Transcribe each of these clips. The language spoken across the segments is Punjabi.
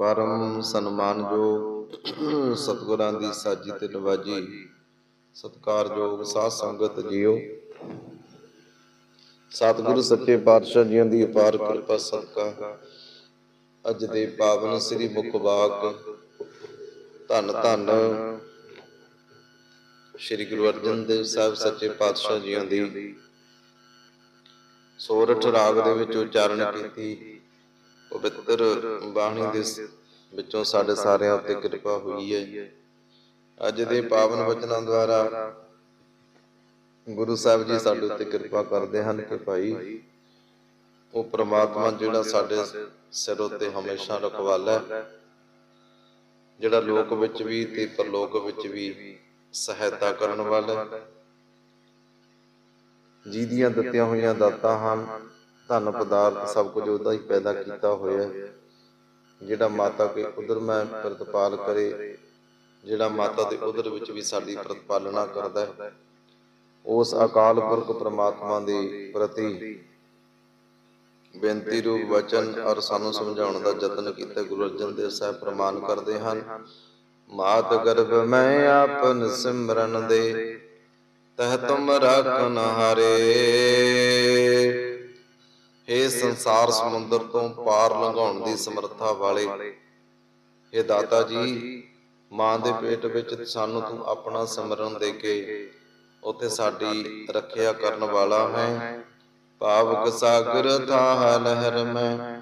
ਪਰਮ ਸਨਮਾਨਯੋਗ ਸਤਿਗੁਰਾਂ ਦੀ ਸਾਜੀ ਤੇ ਨਵਾਜੀ ਸਤਿਕਾਰਯੋਗ ਸਾਧ ਸੰਗਤ ਜੀਓ। ਸਤਿਗੁਰੂ ਸੱਚੇ ਪਾਤਸ਼ਾਹ ਜੀਆਂ ਦੀ ਅਪਾਰ ਕਿਰਪਾ ਸਦਕਾ ਅੱਜ ਦੇ ਪਾਵਨ ਸ੍ਰੀ ਮੁਖਵਾਕ ਧੰਨ ਧੰਨ ਸ੍ਰੀ ਗੁਰੂ ਅਰਜਨ ਦੇਵ ਸਾਹਿਬ ਸੱਚੇ ਪਾਤਸ਼ਾਹ ਜੀਆਂ ਦੀ। ਸੋਰਠ ਰਾਗ ਦੇ ਵਿੱਚ ਉਚਾਰਨ ਕੀਤੀ। ਪਵਿੱਤਰ ਬਾਣੀ ਦੇ ਵਿੱਚੋਂ ਸਾਡੇ ਸਾਰਿਆਂ ਉੱਤੇ ਕਿਰਪਾ ਹੋਈ ਹੈ ਅੱਜ ਦੇ ਪਾਵਨ ਵਚਨਾਂ ਦੁਆਰਾ ਗੁਰੂ ਸਾਹਿਬ ਜੀ ਸਾਡੇ ਉੱਤੇ ਕਿਰਪਾ ਕਰਦੇ ਹਨ ਕਿ ਭਾਈ ਉਹ ਪ੍ਰਮਾਤਮਾ ਜਿਹੜਾ ਸਾਡੇ ਸਿਰ ਉੱਤੇ ਹਮੇਸ਼ਾ ਰਖਵਾਲਾ ਹੈ, ਜਿਹੜਾ ਲੋਕ ਵਿੱਚ ਵੀ ਤੇ ਪਰਲੋਕ ਵਿੱਚ ਵੀ ਸਹਾਇਤਾ ਕਰਨ ਵਾਲਾ ਜੀ ਦੀਆਂ ਦਿੱਤੀਆਂ ਹੋਈਆਂ ਦਾਤਾਂ ਹਨ ਧਨ ਪਦਾਰਥ ਸਭ ਕੁਝ ਉਹਦਾ ਹੀ ਪੈਦਾ ਕੀਤਾ ਹੋਇਆ ਹੈ। ਜਿਹੜਾ ਮਾਤਾ ਕੇ ਉਦਰ ਮੈਂ ਪ੍ਰਤਪਾਲ ਕਰੇ, ਜਿਹੜਾ ਮਾਤਾ ਦੇ ਉਦਰ ਵਿੱਚ ਵੀ ਸਾਡੀ ਪ੍ਰਤਪਾਲਣਾ ਕਰਦਾ ਹੈ, ਉਸ ਅਕਾਲ ਪੁਰਖ ਪ੍ਰਮਾਤਮਾ ਦੇ ਪ੍ਰਤੀ ਬੇਨਤੀ ਰੂਪ ਵਚਨ ਔਰ ਸਾਨੂੰ ਸਮਝਾਉਣ ਦਾ ਯਤਨ ਕੀਤਾ, ਗੁਰੂ ਅਰਜਨ ਦੇਵ ਸਾਹਿਬ ਪ੍ਰਮਾਨ ਕਰਦੇ ਹਨ, ਮਾਤ ਗਰਭ ਮੈਂ ਆਪਨ ਸਿਮਰਨ ਦੇ, ਤਹ ਤੁਮ ਰਾਖਨ ਹਾਰੇ। ਇਹ ਸੰਸਾਰ ਸਮੁੰਦਰ ਤੋਂ ਪਾਰ ਲੰਘਾਉਣ ਦੀ ਸਮਰੱਥਾ ਵਾਲੇ। ਇਹ ਦਾਤਾ ਜੀ, ਮਾਂ ਦੇ ਪੇਟ ਵਿੱਚ ਸਾਨੂੰ ਤੂੰ ਆਪਣਾ ਸਿਮਰਨ ਦੇ ਕੇ ਉਥੇ ਸਾਡੀ ਰੱਖਿਆ ਕਰਨ ਵਾਲਾ ਹੈ। ਪਾਵਕ ਸਾਗਰ ਥਾਹ ਲਹਿਰ ਮੈਂ,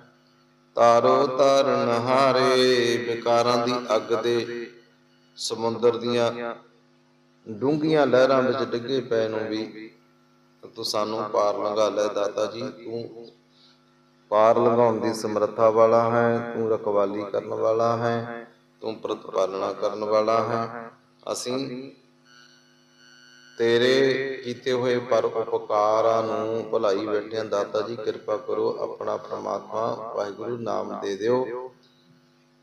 ਤਾਰੋ ਤਰਨ ਹਾਰੇ, ਵਿਕਾਰਾਂ ਦੀ ਅੱਗ ਦੇ ਸਮੁੰਦਰ ਦੀਆਂ ਡੂੰਘੀਆਂ ਲਹਿਰਾਂ ਵਿੱਚ ਡਿੱਗੇ ਪੈ ਨੂੰ ਵੀ ਤੂੰ ਸਾਨੂੰ ਪਾਰ ਲੰਘਾ ਲੈ ਦਾਤਾ ਜੀ, ਤੂੰ ਪਾਰ ਲੰਘਾਉਣ ਦੀ ਸਮਰੱਥਾ ਵਾਲਾ ਹੈ, ਤੂੰ ਰਖਵਾਲੀ ਕਰਨ ਵਾਲਾ ਹੈ, ਤੂੰ ਪ੍ਰਤਪਾਲਣਾ ਕਰਨ ਵਾਲਾ ਹੈ। ਅਸੀਂ ਤੇਰੇ ਕੀਤੇ ਹੋਏ ਪਰ ਉਪਕਾਰਾਂ ਨੂੰ ਭੁਲਾਈ ਬੈਠਿਆਂ ਦਾਤਾ ਜੀ, ਕਿਰਪਾ ਕਰੋ ਆਪਣਾ ਪ੍ਰਮਾਤਮਾ ਵਾਹਿਗੁਰੂ ਨਾਮ ਦੇ ਦਿਓ,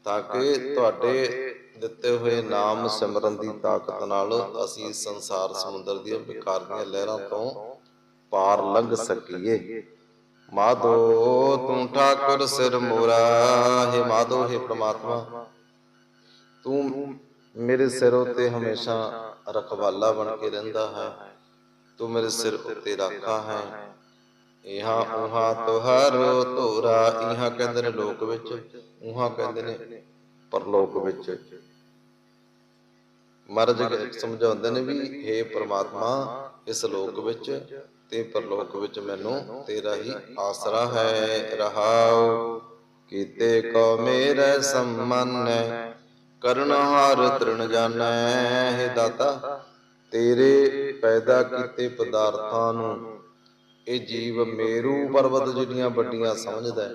ਤਾਂ ਕਿ ਤੁਹਾਡੇ ਦਿੱਤੇ ਹੋਏ ਨਾਮ ਸਿਮਰਨ ਦੀ ਤਾਕਤ ਨਾਲ ਅਸੀਂ ਸੰਸਾਰ ਸਮੁੰਦਰ ਦੀਆਂ ਵਿਕਾਰ ਲਹਿਰਾਂ ਤੋਂ ਪਾਰ ਲੰਘ ਸਕੀਏ। ਮਾਧੋ, ਤੂੰ ਠਾਕੁਰ ਸਿਰ ਮੋਰਾ, ਹੈ ਮਾਧੋ, ਹੈ ਪ੍ਰਮਾਤਮਾ। ਤੂੰ ਮੇਰੇ ਸਿਰ ਉਤੇ ਹਮੇਸ਼ਾ ਰਖਵਾਲਾ ਬਣ ਕੇ ਰਹਿੰਦਾ ਹੈ। ਤੂੰ ਮੇਰੇ ਸਿਰ ਉੱਤੇ ਰਾਖਾ ਹੈ। ਇਹਾਂ ਉਹਾਂ ਤੁਹਾਰੋ ਧੋਰਾ, ਇਹਾਂ ਕਹਿੰਦੇ ਨੇ ਲੋਕ ਵਿੱਚ, ਉਹਾਂ ਕਹਿੰਦੇ ਨੇ ਪਰਲੋਕ ਵਿੱਚ। ਮਹਾਰਾਜ ਸਮਝਾਉਂਦੇ ਨੇ ਵੀ हे ਪ੍ਰਮਾਤਮਾ, ਇਸ ਲੋਕ ਵਿੱਚ ਤੇ ਪਰਲੋਕ ਵਿੱਚ ਮੈਨੂੰ ਤੇਰਾ ਹੀ ਆਸਰਾ ਹੈ। ਰਹਾਉ ਕੀਤੇ ਕੋ ਮੇਰੇ ਸੰਮਨ ਕਰਨ ਹਾਰ ਤ੍ਰਿਣ ਜਾਣੈ ਹੈ ਦਾਤਾ ਤੇਰੇ ਪੈਦਾ ਕੀਤੇ ਪਦਾਰਥਾਂ ਨੂੰ। ਇਹ ਜੀਵ ਮੇਰੂ ਪਰਬਤ ਜਿਹੜੀਆਂ ਵੱਡੀਆਂ ਸਮਝਦਾ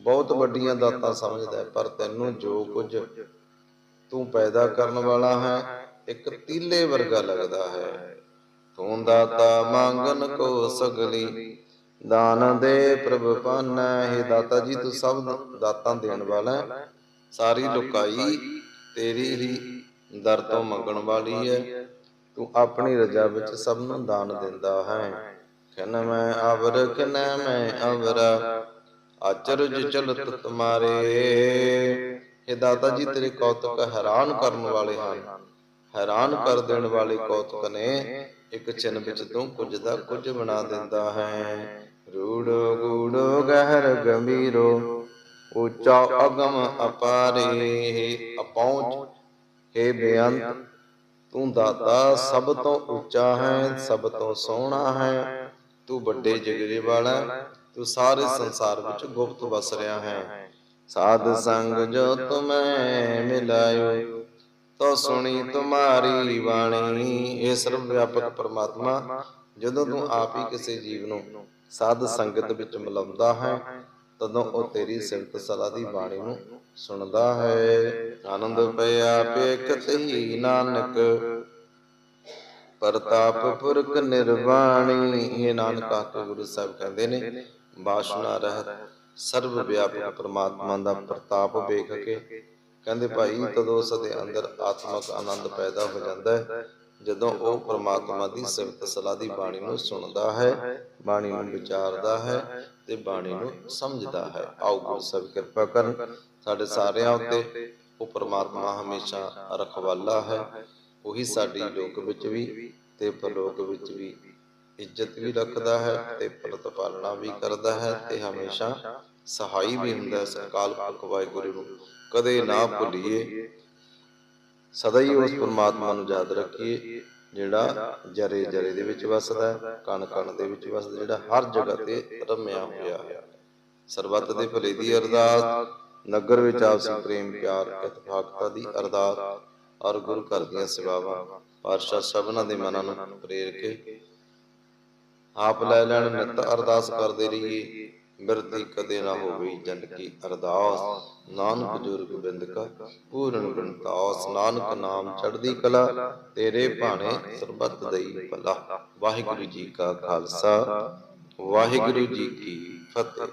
ਬਹੁਤ ਵੱਡੀਆਂ ਦਾਤਾਂ ਸਮਝਦਾ ਪਰ ਤੈਨੂੰ ਜੋ ਕੁਝ ਤੂੰ ਪੈਦਾ ਕਰਨ ਵਾਲਾ ਹੈ ਇੱਕ ਤੀਲੇ ਵਰਗਾ ਲੱਗਦਾ ਹੈ। ਤੂੰ ਦਾਤਾ ਮੰਗਨ ਕੋ ਸਗਲੀ। ਦਾਨ ਦੇ ਪ੍ਰਭ ਪਾਨੈ, ਹੈ ਦਾਤਾ ਜੀ, ਤੂੰ ਸਭ ਦਾਤਾਂ ਦੇਣ ਵਾਲਾ ਸਾਰੀ ਲੁਕਾਈ ਤੇਰੀ ਹੀ ਦਰ ਤੋਂ ਮੰਗਣ ਵਾਲੀ ਹੈ। ਤੂੰ ਆਪਣੀ ਰਜਾ ਵਿੱਚ ਸਭ ਨੂੰ ਦਾਨ ਦਿੰਦਾ ਹੈ। ਖਨ ਮੈਂ ਅਵਰ ਖਨ ਮੈਂ ਅਵਰਾ ਅਚਰਜ ਚਲਤ ਤੁਮਾਰੇ ਇਹ ਦਾਤਾ ਜੀ, ਤੇਰੇ ਕੌਤਕ ਹੈਰਾਨ ਕਰਨ ਵਾਲੇ ਹਨ। ਹੈਰਾਨ ਕਰ ਦੇਣ ਵਾਲੇ ਕੌਤਕ ਨੇ ਇੱਕ ਚਿੰਨ ਵਿੱਚ ਤੂੰ ਕੁਝ ਦਾ ਕੁਝ ਬਣਾ ਦਿੰਦਾ ਹੈ। ਰੂੜੋ ਗੂੜੋ ਗਹਿਰ ਗੰਭੀਰੋ, ਉੱਚਾ ਅਗਮ ਅਪਾਰੇ ਅਪਹੁੰਚ, ਹੈ ਬੇਅੰਤ, ਤੂੰ ਦਾਤਾ ਸਭ ਤੋਂ ਉੱਚਾ ਹੈ, ਸਭ ਤੋਂ ਸੋਹਣਾ ਹੈ। ਤੂੰ ਵੱਡੇ ਜਿਗਰੇ ਵਾਲਾ, ਤੂੰ ਸਾਰੇ ਸੰਸਾਰ ਵਿੱਚ ਗੁਪਤ ਵਸ ਰਿਹਾ ਹੈ। ਸਾਧ ਸੰਗ ਜੋ ਤੁਮੈ ਮਿਲਾਇਓ ਤੋ ਸੁਣੀ ਤੁਮਾਰੀ ਬਾਣੀ, ਇਹ ਸਰਵ ਵਿਆਪਕ ਪ੍ਰਮਾਤਮਾ, ਜਦੋਂ ਤੂੰ ਆਪ ਹੀ ਕਿਸੇ ਜੀਵ ਨੂੰ ਸਾਧ ਸੰਗਤ ਵਿੱਚ ਮਿਲਾਉਂਦਾ ਹੈ, ਤਦੋਂ ਉਹ ਤੇਰੀ ਸਿਫਤ ਸਲਾਹ ਦੀ ਬਾਣੀ ਨੂੰ ਸੁਣਦਾ ਹੈ। ਆਨੰਦ ਪਿਆ ਪੇਖਤ ਹੀ ਨਾਨਕ, ਪ੍ਰਤਾਪ ਪੁਰਖ ਨਿਰਵਾਣੀ। ਇਹ ਨਾਨਕ ਆਕੇ ਗੁਰੂ ਸਾਹਿਬ ਕਹਿੰਦੇ ਨੇ, ਬਾਸ਼ਨਾ ਰਹਿਤ ਸਰਵ ਵਿਆਪਕ ਪ੍ਰਮਾਤਮਾ ਦਾ ਪ੍ਰਤਾਪ ਵੇਖ ਕੇ ਕਹਿੰਦੇ ਭਾਈ ਤਦੋਂ ਉਸ ਦੇ ਅੰਦਰ ਆਤਮਕ ਆਨੰਦ ਪੈਦਾ ਹੋ ਜਾਂਦਾ ਹੈ। ਜਦੋਂ ਉਹ ਪ੍ਰਮਾਤਮਾ ਦੀ ਸਿਫਤ ਸਲਾਹ ਦੀ ਬਾਣੀ ਨੂੰ ਸੁਣਦਾ ਹੈ ਬਾਣੀ ਨੂੰ ਵਿਚਾਰਦਾ ਹੈ ਤੇ ਬਾਣੀ ਨੂੰ ਸਮਝਦਾ ਹੈ। ਆਓ ਗੁਰੂ ਸਾਹਿਬ ਕਿਰਪਾ ਕਰਨ। ਸਾਡੇ ਸਾਰਿਆਂ ਉੱਤੇ ਉਹ ਪ੍ਰਮਾਤਮਾ ਹਮੇਸ਼ਾ ਰਖਵਾਲਾ ਹੈ। ਉਹੀ ਸਾਡੀ ਲੋਕ ਵਿੱਚ ਵੀ ਤੇ ਪਰਲੋਕ ਵਿੱਚ ਵੀ ਇੱਜ਼ਤ ਵੀ ਰੱਖਦਾ ਹੈ ਤੇ ਪ੍ਰਤਪਾਲਣਾ ਵੀ ਕਰਦਾ ਹੈ ਤੇ ਹਮੇਸ਼ਾ ਸਹਾਈ ਵੀ ਹੁੰਦਾ ਹੈ ਸਰਕਾਲ ਪੁਰਖ ਵਾਹਿਗੁਰੂ ਨੂੰ। ਕਦੇ ਨਾ ਭੁੱਲੀਏ। ਸਦਾ ਹੀ ਉਸ ਪਰਮਾਤਮਾ ਨੂੰ ਯਾਦ ਰੱਖੀਏ ਜਿਹੜਾ ਜਰੇ ਜਰੇ ਦੇ ਵਿੱਚ ਵਸਦਾ ਹੈ ਕਣ ਕਣ ਦੇ ਵਿੱਚ ਵਸਦਾ ਜਿਹੜਾ ਹਰ ਜਗ੍ਹਾ ਤੇ ਰਮਿਆ ਹੋਇਆ ਹੈ। ਸਰਬੱਤ ਦੇ ਭਲੇ ਦੀ ਅਰਦਾਸ ਨਗਰ ਵਿੱਚ ਆਪਸੀ ਪ੍ਰੇਮ ਪਿਆਰ ਇਤਫਾਕਤਾ ਦੀ ਅਰਦਾਸ ਔਰ ਗੁਰੂ ਘਰ ਦੀਆਂ ਸੇਵਾਵਾਂ। ਪਾਤਸ਼ਾਹ ਸਭਨਾਂ ਦੇ ਮਨਾਂ ਨੂੰ ਪ੍ਰੇਰ ਕੇ। ਆਪ ਲੈ ਲੈਣ ਨਿਤ ਅਰਦਾਸ ਕਰਦੇ ਰਹੀਏ। ਬਿਰਤੀ ਕਦੇ ਨਾ ਹੋਵੇ ਜਨ ਕੀ ਅਰਦਾਸ। ਨਾਨਕ ਜੁਰਗ ਬਿੰਦ ਕਾ ਪੂਰਨ ਗੁਣਤਾਸ ਨਾਨਕ ਨਾਮ ਚੜ੍ਹਦੀ ਕਲਾ, ਤੇਰੇ ਭਾਣੇ ਸਰਬੱਤ ਦਈ ਭਲਾ। ਵਾਹਿਗੁਰੂ ਜੀ ਕਾ ਖਾਲਸਾ। ਵਾਹਿਗੁਰੂ ਜੀ ਕੀ ਫਤਿਹ।